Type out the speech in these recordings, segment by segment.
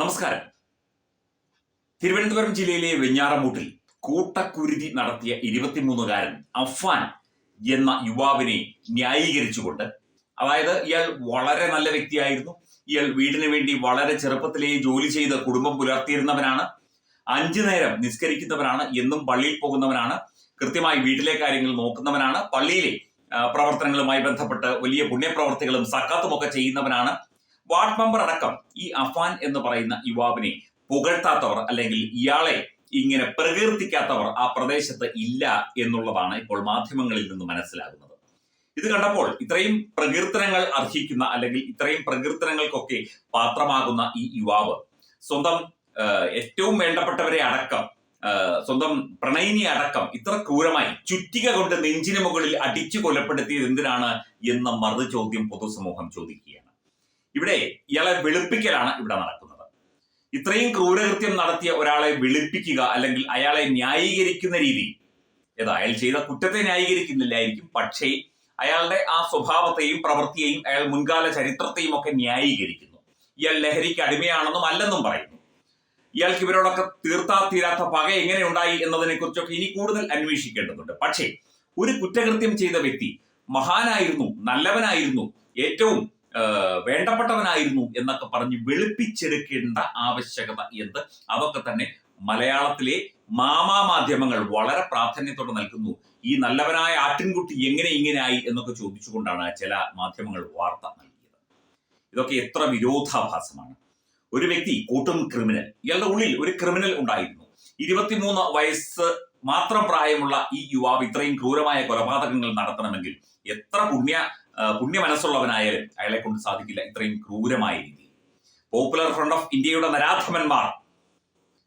നമസ്കാരം. തിരുവനന്തപുരം ജില്ലയിലെ വെഞ്ഞാറമൂട്ടിൽ കൂട്ടക്കുരുതി നടത്തിയ ഇരുപത്തിമൂന്നുകാരൻ അഫാൻ എന്ന യുവാവിനെ ന്യായീകരിച്ചുകൊണ്ട് അതായത് ഇയാൾ വളരെ നല്ല വ്യക്തിയായിരുന്നു. ഇയാൾ വീടിന് വേണ്ടി വളരെ ചെറുപ്പത്തിലേ ജോലി ചെയ്ത് കുടുംബം പുലർത്തിയിരുന്നവനാണ്. അഞ്ചു നേരം നിസ്കരിക്കുന്നവനാണ് എന്നും പള്ളിയിൽ പോകുന്നവനാണ് കൃത്യമായി വീട്ടിലെ കാര്യങ്ങൾ നോക്കുന്നവനാണ് പള്ളിയിലെ പ്രവർത്തനങ്ങളുമായി ബന്ധപ്പെട്ട് വലിയ പുണ്യപ്രവർത്തികളും സക്കാത്തുമൊക്കെ ചെയ്യുന്നവനാണ്. വാർഡ് മെമ്പർ അടക്കം ഈ അഫാൻ എന്ന് പറയുന്ന യുവാവിനെ പുകഴ്ത്താത്തവർ അല്ലെങ്കിൽ ഇയാളെ ഇങ്ങനെ പ്രകീർത്തിക്കാത്തവർ ആ പ്രദേശത്ത് ഇല്ല എന്നുള്ളതാണ് ഇപ്പോൾ മാധ്യമങ്ങളിൽ നിന്ന് മനസ്സിലാകുന്നത്. ഇത് കണ്ടപ്പോൾ ഇത്രയും പ്രകീർത്തനങ്ങൾ അർഹിക്കുന്ന അല്ലെങ്കിൽ ഇത്രയും പ്രകീർത്തനങ്ങൾക്കൊക്കെ പാത്രമാകുന്ന ഈ യുവാവ് സ്വന്തം ഏറ്റവും വേണ്ടപ്പെട്ടവരെ അടക്കം സ്വന്തം പ്രണയിനി അടക്കം ഇത്ര ക്രൂരമായി ചുറ്റിക കൊണ്ട് നെഞ്ചിന് മുകളിൽ അടിച്ചു കൊലപ്പെടുത്തിയത് എന്തിനാണ് എന്ന മറുചോദ്യം പൊതുസമൂഹം ചോദിക്കുകയാണ്. ഇവിടെ ഇയാളെ വെളുപ്പിക്കലാണ് ഇവിടെ നടക്കുന്നത്. ഇത്രയും ക്രൂരകൃത്യം നടത്തിയ ഒരാളെ വെളുപ്പിക്കുക അല്ലെങ്കിൽ അയാളെ ന്യായീകരിക്കുന്ന രീതി ഏതാ അയാൾ ചെയ്ത കുറ്റത്തെ ന്യായീകരിക്കുന്നില്ലായിരിക്കും. പക്ഷേ അയാളുടെ ആ സ്വഭാവത്തെയും പ്രവൃത്തിയെയും അയാൾ മുൻകാല ചരിത്രത്തെയും ഒക്കെ ന്യായീകരിക്കുന്നു. ഇയാൾ ലഹരിക്ക് അടിമയാണെന്നും അല്ലെന്നും പറയുന്നു. ഇയാൾക്ക് ഇവരോടൊക്കെ തീർത്താ തീരാത്ത പക എങ്ങനെ ഉണ്ടായി എന്നതിനെ കുറിച്ചൊക്കെ ഇനി കൂടുതൽ അന്വേഷിക്കേണ്ടതുണ്ട്. പക്ഷേ ഒരു കുറ്റകൃത്യം ചെയ്ത വ്യക്തി മഹാനായിരുന്നു നല്ലവനായിരുന്നു ഏറ്റവും വേണ്ടപ്പെട്ടവനായിരുന്നു എന്നൊക്കെ പറഞ്ഞ് വെളുപ്പിച്ചെടുക്കേണ്ട ആവശ്യകത എന്ത്? അതൊക്കെ തന്നെ മലയാളത്തിലെ മാമാ മാധ്യമങ്ങൾ വളരെ പ്രാധാന്യത്തോടെ നൽകുന്നു. ഈ നല്ലവനായ ആട്ടിൻകുട്ടി എങ്ങനെ ഇങ്ങനെയായി എന്നൊക്കെ ചോദിച്ചുകൊണ്ടാണ് ചില മാധ്യമങ്ങൾ വാർത്ത നൽകിയത്. ഇതൊക്കെ എത്ര വിരോധാഭാസമാണ്. ഒരു വ്യക്തി കൂട്ടും ക്രിമിനൽ ഇയാളുടെ ഉള്ളിൽ ഒരു ക്രിമിനൽ ഉണ്ടായിരുന്നു. ഇരുപത്തിമൂന്ന് വയസ്സ് മാത്രം പ്രായമുള്ള ഈ യുവാവ് ഇത്രയും ക്രൂരമായ കൊലപാതകങ്ങൾ നടത്തണമെങ്കിൽ എത്ര പുണ്യ പുണ്യ മനസ്സുള്ളവനായാലും അയാളെ കൊണ്ട് സാധിക്കില്ല ഇത്രയും ക്രൂരമായ രീതിയിൽ. പോപ്പുലർ ഫ്രണ്ട് ഓഫ് ഇന്ത്യയുടെ നരാധമന്മാർ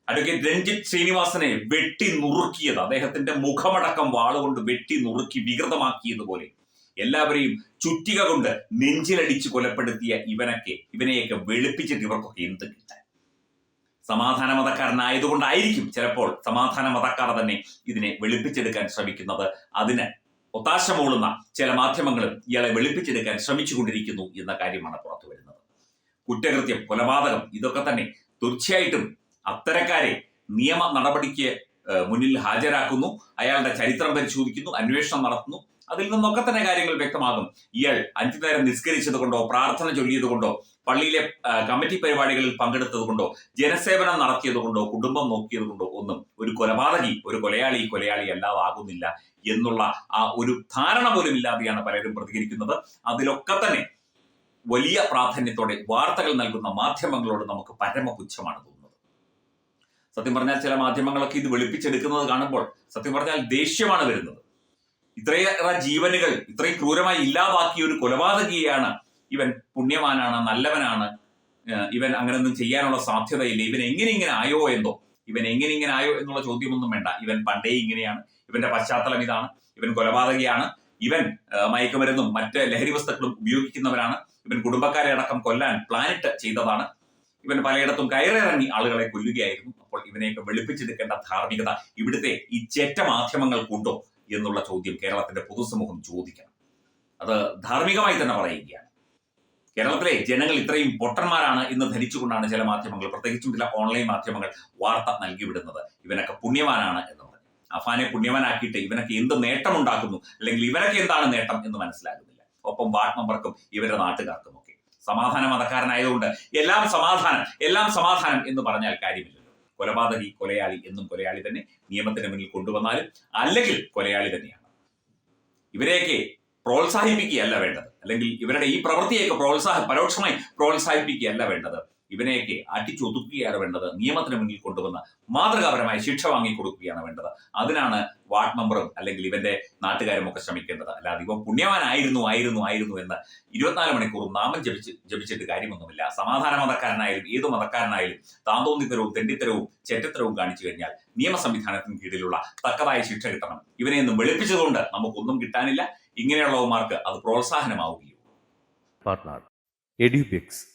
അഡ്വക്കേറ്റ് രഞ്ജിത്ത് ശ്രീനിവാസനെ വെട്ടി നുറുക്കിയത് അദ്ദേഹത്തിന്റെ മുഖമടക്കം വാളുകൊണ്ട് വെട്ടി നുറുക്കി വികൃതമാക്കിയതുപോലെ എല്ലാവരെയും ചുറ്റിക കൊണ്ട് നെഞ്ചിലടിച്ച് കൊലപ്പെടുത്തിയ ഇവനൊക്കെ ഇവനെയൊക്കെ വെളുപ്പിച്ചിട്ട് ഇവർക്കൊക്കെ എന്ത് കിട്ടാൻ? സമാധാന മതക്കാരനായതുകൊണ്ടായിരിക്കും ചിലപ്പോൾ സമാധാന മതക്കാർ തന്നെ ഇതിനെ വെളുപ്പിച്ചെടുക്കാൻ ശ്രമിക്കുന്നത്. അതിന് ഒത്താശ മൂളുന്ന ചില മാധ്യമങ്ങളും ഇയാളെ വെളുപ്പിച്ചെടുക്കാൻ ശ്രമിച്ചുകൊണ്ടിരിക്കുന്നു എന്ന കാര്യമാണ് പുറത്തു വരുന്നത്. കുറ്റകൃത്യം കൊലപാതകം ഇതൊക്കെ തന്നെ തീർച്ചയായിട്ടും അത്തരക്കാരെ നിയമ നടപടിക്ക് മുന്നിൽ ഹാജരാക്കുന്നു. അയാളുടെ ചരിത്രം പരിശോധിക്കുന്നു അന്വേഷണം നടത്തുന്നു. അതിൽ നിന്നൊക്കെ തന്നെ കാര്യങ്ങൾ വ്യക്തമാകും. ഇയാൾ അഞ്ചു നേരം നിസ്കരിച്ചത് കൊണ്ടോ പ്രാർത്ഥന ചൊല്ലിയത് കൊണ്ടോ പള്ളിയിലെ കമ്മിറ്റി പരിപാടികളിൽ പങ്കെടുത്തത് കൊണ്ടോ ജനസേവനം നടത്തിയത് കൊണ്ടോ കുടുംബം നോക്കിയത് കൊണ്ടോ ഒന്നും ഒരു കൊലപാതകി ഒരു കൊലയാളി കൊലയാളി അല്ലാതാകുന്നില്ല എന്നുള്ള ആ ഒരു ധാരണ പോലും ഇല്ലാതെയാണ് പലരും പ്രതികരിക്കുന്നത്. അതിലൊക്കെ തന്നെ വലിയ പ്രാധാന്യത്തോടെ വാർത്തകൾ നൽകുന്ന മാധ്യമങ്ങളോട് നമുക്ക് പരമപുച്ഛമാണ് തോന്നുന്നത്. സത്യം പറഞ്ഞാൽ ചില മാധ്യമങ്ങളൊക്കെ ഇത് വെളുപ്പിച്ചെടുക്കുന്നത് കാണുമ്പോൾ സത്യം പറഞ്ഞാൽ ദേഷ്യമാണ് വരുന്നത്. ഇത്രയേറെ ജീവനുകൾ ഇത്രയും ക്രൂരമായി ഇല്ലാതാക്കിയ ഒരു കൊലപാതകിയാണ് ഇവൻ പുണ്യവാനാണ് നല്ലവനാണ്. ഇവൻ അങ്ങനെയൊന്നും ചെയ്യാനുള്ള സാധ്യതയില്ല. ഇവൻ എങ്ങനെ ഇങ്ങനെ ആയോ എന്തോ? ഇവൻ എങ്ങനെ ഇങ്ങനെ ആയോ എന്നുള്ള ചോദ്യമൊന്നും വേണ്ട. ഇവൻ പണ്ടേ ഇങ്ങനെയാണ്. ഇവന്റെ പശ്ചാത്തലം ഇതാണ്. ഇവൻ കൊലപാതകിയാണ്. ഇവൻ മയക്കുമരുന്നും മറ്റ് ലഹരി വസ്തുക്കളും ഉപയോഗിക്കുന്നവരാണ് ഇവൻ കുടുംബക്കാരെ അടക്കം കൊല്ലാൻ പ്ലാനിട്ട് ചെയ്തതാണ്. ഇവൻ പലയിടത്തും കയറിറങ്ങി ആളുകളെ കൊല്ലുകയായിരുന്നു. അപ്പോൾ ഇവനെയൊക്കെ വെളുപ്പിച്ചെടുക്കേണ്ട ധാർമ്മികത ഇവിടുത്തെ ഈ ചെറ്റ മാധ്യമങ്ങൾക്കുണ്ടോ എന്നുള്ള ചോദ്യം കേരളത്തിന്റെ പൊതുസമൂഹം ചോദിക്കണം. അത് ധാർമ്മികമായി തന്നെ പറയുകയാണ്. കേരളത്തിലെ ജനങ്ങൾ ഇത്രയും പൊട്ടന്മാരാണ് എന്ന് ധരിച്ചുകൊണ്ടാണ് ചില മാധ്യമങ്ങൾ പ്രത്യേകിച്ചും ചില ഓൺലൈൻ മാധ്യമങ്ങൾ വാർത്ത നൽകി വിടുന്നത് ഇവനൊക്കെ പുണ്യവാനാണ് എന്ന് പറഞ്ഞു. അഫാനെ പുണ്യവാനാക്കിയിട്ട് ഇവനൊക്കെ എന്ത് നേട്ടമുണ്ടാക്കുന്നു? അല്ലെങ്കിൽ ഇവനൊക്കെ എന്താണ് നേട്ടം എന്ന് മനസ്സിലാകുന്നില്ല. ഒപ്പം വാർഡ് മെമ്പർക്കും ഇവരുടെ നാട്ടുകാർക്കും ഒക്കെ. സമാധാന മതക്കാരനായതുകൊണ്ട് എല്ലാം സമാധാനം എല്ലാം സമാധാനം എന്ന് പറഞ്ഞാൽ കാര്യമില്ലല്ലോ. കൊലപാതകി കൊലയാളി എന്നും കൊലയാളി തന്നെ നിയമത്തിന് മുന്നിൽ കൊണ്ടുവന്നാലും അല്ലെങ്കിൽ കൊലയാളി തന്നെയാണ്. ഇവരെയൊക്കെ പ്രോത്സാഹിപ്പിക്കുകയല്ല വേണ്ടത്. അല്ലെങ്കിൽ ഇവരുടെ ഈ പ്രവൃത്തിയൊക്കെ പ്രോത്സാഹ പരോക്ഷമായി പ്രോത്സാഹിപ്പിക്കുകയല്ല വേണ്ടത്. ഇവനെയൊക്കെ അടിച്ചൊതുക്കുകയാണ് വേണ്ടത്. നിയമത്തിന് മുന്നിൽ കൊണ്ടുവന്ന് മാതൃകാപരമായ ശിക്ഷ വാങ്ങിക്കൊടുക്കുകയാണ് വേണ്ടത്. അതിനാണ് വാർഡ് മെമ്പറും അല്ലെങ്കിൽ ഇവന്റെ നാട്ടുകാരും ഒക്കെ ശ്രമിക്കേണ്ടത്. അല്ലാതെ ഇവൻ പുണ്യവാനായിരുന്നു ആയിരുന്നു ആയിരുന്നു എന്ന് ഇരുപത്തിനാല് മണിക്കൂറും നാമം ജപിച്ച് ജപിച്ചിട്ട് കാര്യമൊന്നുമില്ല. സമാധാന മതക്കാരനായാലും ഏത് മതക്കാരനായാലും താന്തോന്നിത്തരവും തെണ്ടിത്തരവും ചെറ്റത്തരവും കാണിച്ചു കഴിഞ്ഞാൽ നിയമ സംവിധാനത്തിന് കീഴിലുള്ള തക്കതായ ശിക്ഷ കിട്ടണം. ഇവനെ ഒന്നും വെളുപ്പിച്ചതുകൊണ്ട് നമുക്കൊന്നും കിട്ടാനില്ല. ഇങ്ങനെയുള്ളവന്മാർക്ക് അത് partner edubix